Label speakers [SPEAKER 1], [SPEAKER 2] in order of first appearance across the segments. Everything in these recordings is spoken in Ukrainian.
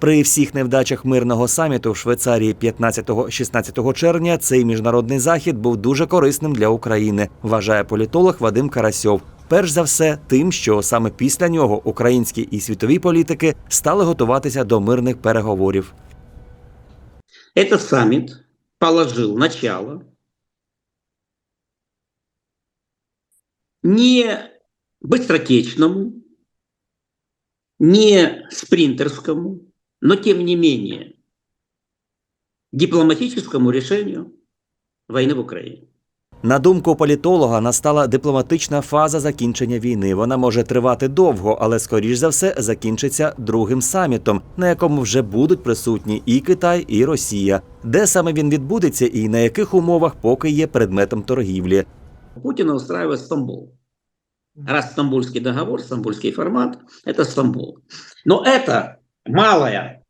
[SPEAKER 1] При всіх невдачах мирного саміту в Швейцарії 15-16 червня цей міжнародний захід був дуже корисним для України, вважає політолог Вадим Карасьов. Перш за все, тим, що саме після нього українські і світові політики стали готуватися до мирних переговорів.
[SPEAKER 2] Этот саммит положил начало не быстротечному, не спринтерскому, но тем не менее дипломатическому решению войны в Украине.
[SPEAKER 1] На думку політолога, настала дипломатична фаза закінчення війни. Вона може тривати довго, але скоріш за все закінчиться другим самітом, на якому вже будуть присутні і Китай, і Росія. Де саме він відбудеться і на яких умовах поки є предметом торгівлі.
[SPEAKER 2] Путина устраивает Стамбул. Раз Стамбульский договор, Стамбульский формат, это Стамбул. Но это малая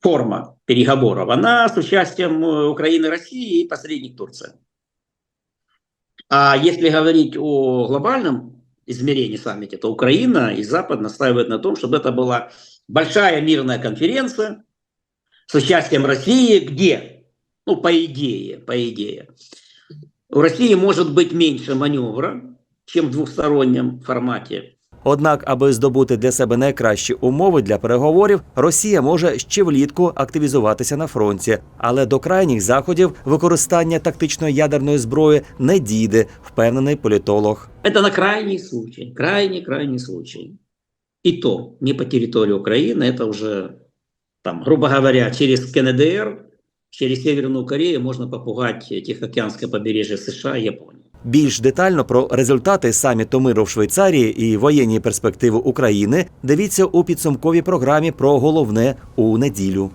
[SPEAKER 2] форма переговоров. Она с участием э, Украины, России и посредник Турции. А если говорить о глобальном измерении саммите, то Украина и Запад настаивают на том, чтобы это была большая мирная конференция с участием России, где, ну, по идее, по идее, у России может быть меньше маневра, чем в двухстороннем формате.
[SPEAKER 1] Однак, аби здобути для себе найкращі умови для переговорів, Росія може ще влітку активізуватися на фронті, але до крайніх заходів використання тактичної ядерної зброї не дійде, впевнений політолог.
[SPEAKER 2] Это на крайний случай, крайний-крайний случай. И то не по территории Украины, это уже, там, грубо говоря, через КНДР, через Северную Корею можно попугать Тихоокеанское побережье США и Японии.
[SPEAKER 1] Більш детально про результати саміту миру в Швейцарії і воєнні перспективи України дивіться у підсумковій програмі про головне у неділю.